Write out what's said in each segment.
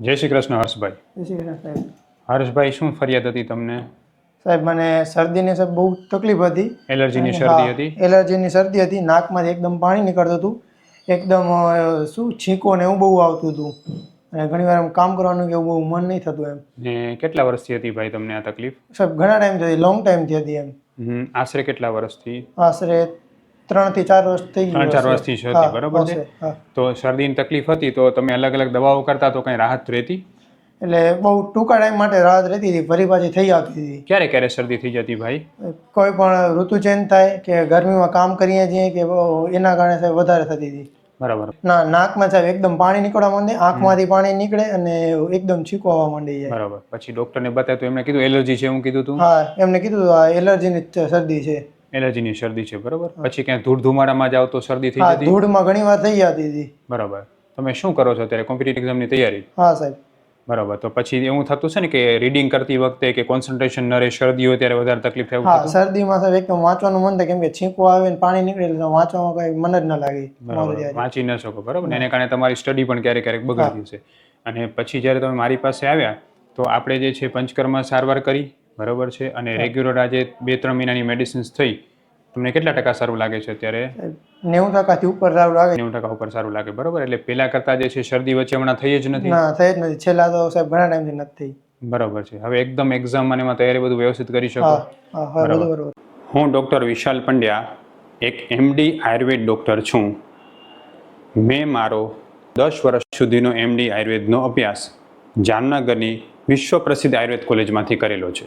જય શ્રી કૃષ્ણ હર્ષભાઈ. જય શ્રી કૃષ્ણ સાહેબ. હર્ષભાઈ શું ફરિયાદ હતી તમને? સાહેબ મને શરદીની સાહેબ બહુ તકલીફ હતી. એલર્જીની શરદી હતી? એલર્જીની શરદી હતી નાકમાંથી એકદમ પાણી નીકળતું હતું. એકદમ શું છીંકો ને એવું બહુ આવતું હતું. અને ઘણી વાર કામ કરવાનું કે એવું બહુ મન નહીં થતું એમ. ને કેટલા વર્ષથી હતી ભાઈ તમને આ તકલીફ? સાહેબ ઘણા ટાઈમથી હતી લોંગ ટાઈમથી હતી એમ. આશરે કેટલા વર્ષથી? આશરે ત્રણથી ચાર વર્ષ થઈ ત્રણ ચાર વર્ષથી છે હા, બરોબર છે? તો શરદીની તકલીફ હતી તો તમે અલગ અલગ દવાઓ કરતા તો કઈ રાહત રહેતી? એટલે બહુ ટૂંકા ટાઈમ માટે રાહત રહેતી હતી ફરી પાછી થઈ આવતી હતી. ક્યારે ક્યારે શરદી થઈ જતી ભાઈ? કોઈ પણ ઋતુ ચેન્જ થાય કે ગરમીમાં કામ કરીએ છીએ કે એના કારણે સાહેબ વધારે થતી હતી. બરાબર. ના નાકમાં સાહેબ એકદમ પાણી નીકળવા માંડે આંખમાંથી પાણી નીકળે અને એકદમ છીકો આવવા માંડી જાય. બરાબર. પછી ડોક્ટરને બતાવ્યું તો એમણે કીધું એલર્જી છે એવું કીધું તું? હા એમને કીધું આ એલર્જીની શરદી છે. એલર્જીની શરદી છે બરાબર? પછી ક્યાંય ધૂળ ધુમાડામાં જાવ તો શરદી થઈ હા જતી? ધૂળમાં ઘણી વાર થઈ જતી હતી. બરાબર. તમે શું કરો છો અત્યારે? કોમ્પિટિટિવ એક્ઝામની તૈયારી? હા સાહેબ. બરાબર. તો પછી એવું થતું છે ને કે રીડિંગ કરતી વખતે કે કોન્સન્ટ્રેશન ન રહે શરદી હોય ત્યારે વધારે તકલીફ થાય એવું હા થતું? શરદીમાં સાહેબ એકદમ વાંચવાનું મન થાય. કેમ કે છીંકો આવે ને પાણી નીકળે એટલે વાંચવામાં કઈ મન જ ન લાગે બરાબર. વાંચી ન શકો બરાબર? ને એને કારણે તમારી સ્ટડી પણ ક્યારેક ક્યારેક બગડતી હશે. અને પછી જ્યારે તમે મારી પાસે આવ્યા તો આપણે જે છે પંચકર્મ સારવાર કરી. બરાબર છે? અને રેગ્યુલર આજે બે ત્રણ મહિનાની મેડિસિન્સ થઈ તમને કેટલા ટકા સારું લાગે છે અત્યારે? નેવું ટકાથી ઉપર સારું લાગે. નેવું ટકા ઉપર સારું લાગે બરાબર? એટલે પહેલા કરતા જે છે શરદી વચ્ચે હમણાં થઈ જ નથી? ના થઈ જ નથી. છેલ્લા તો સાહેબ ઘણા ટાઈમથી નથી થઈ. બરાબર છે. હવે એકદમ એક્ઝામ અને એમાં તૈયારી બધું વ્યવસ્થિત કરી શકો? બરોબર. હું ડૉક્ટર વિશાલ પંડ્યા એક એમડી આયુર્વેદ ડૉક્ટર છું. મેં મારો દસ વર્ષ સુધીનો એમડી આયુર્વેદનો અભ્યાસ જામનગરની વિશ્વ પ્રસિદ્ધ આયુર્વેદ કોલેજમાંથી કરેલો છે.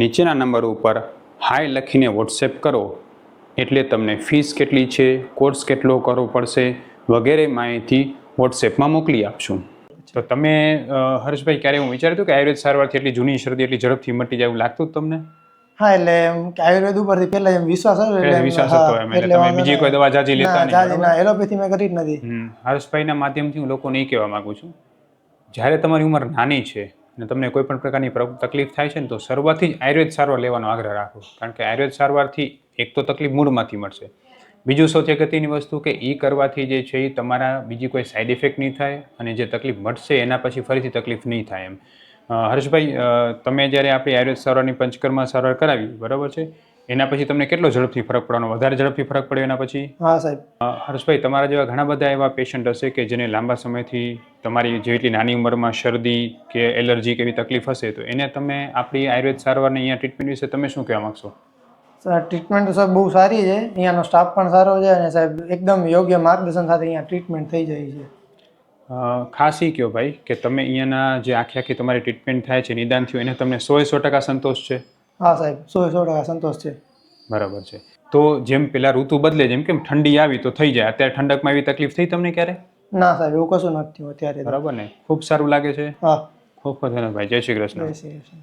નીચેના નંબર ઉપર હાય લખીને વોટ્સએપ કરો. એટલે તમને ફીસ કેટલી છે કોર્સ કેટલો કરવો પડશે વગેરે માહિતી વોટ્સએપમાં મોકલી આપશું. તો તમે હર્ષભાઈ ક્યારે હું વિચાર્યું કે આયુર્વેદ સારવારથી એટલી જૂની શરદી એટલી ઝડપથી મટી જાય એવું લાગતું તમને? હા એટલે આયુર્વેદ ઉપરથી પહેલા એમ વિશ્વાસ હતો એટલે વિશ્વાસ હતો એમ, એટલે તમે બીજી કોઈ દવા જાજી લેતા નહીં, જાજી ના એલોપેથી મેં કરી જ નથી. હર્ષભાઈના માધ્યમથી હું લોકોને એ કહેવા માંગુ છું. જ્યારે તમારી ઉંમર નાની છે અને તમને કોઈ પણ પ્રકારની તકલીફ થાય છે ને તો શરૂઆતથી જ આયુર્વેદ સારવાર લેવાનો આગ્રહ રાખો. કારણ કે આયુર્વેદ સારવારથી એક તો તકલીફ મૂળમાંથી મળશે. બીજું સૌથી અગત્યની વસ્તુ કે એ કરવાથી જે છે એ તમારા બીજી કોઈ સાઈડ ઇફેક્ટ નહીં થાય અને જે તકલીફ મળશે એના પછી ફરીથી તકલીફ નહીં થાય એમ. હર્ષભાઈ તમે જ્યારે આપણી આયુર્વેદ સારવારની પંચકર્મા સારવાર કરાવી, બરાબર છે? એના પછી તમને કેટલો ઝડપથી ફરક પડવાનો? વધારે ઝડપથી ફરક પડ્યો એના પછી? હા સાહેબ. હર્ષભાઈ તમારા જેવા ઘણા બધા એવા પેશન્ટ હશે કે જેને લાંબા સમયથી તમારી જેટલી નાની ઉંમરમાં શરદી કે એલર્જી કે એવી તકલીફ હશે તો એને તમે આપણી આયુર્વેદ સારવારની અહીંયા ટ્રીટમેન્ટ વિશે તમે શું કહેવા માગશો? ટ્રીટમેન્ટ તો સાહેબ બહુ સારી છે. અહીંયાનો સ્ટાફ પણ સારો છે અને સાહેબ એકદમ યોગ્ય માર્ગદર્શન સાથે અહીંયા ટ્રીટમેન્ટ થઈ જાય છે. ખાસી ખાસ એ કહો ભાઈ કે તમે અહીંયાના જે આખી આખી તમારી ટ્રીટમેન્ટ થાય છે નિદાન થયું એને તમને સો સો ટકા સંતોષ છે? હા સાહેબ. સો સો ટકા સંતોષ છે. બરાબર છે. તો જેમ પેલા ઋતુ બદલે જેમ કેમ ઠંડી આવી તો થઈ જાય. અત્યારે ઠંડકમાં એવી તકલીફ થઈ તમને ક્યારે? ના સાહેબ એવું કશું નથી અત્યારે બરાબર ને? ખૂબ સારું લાગે છે? હા. ખૂબ ભાઈ. જય શ્રી કૃષ્ણ. જય શ્રી કૃષ્ણ.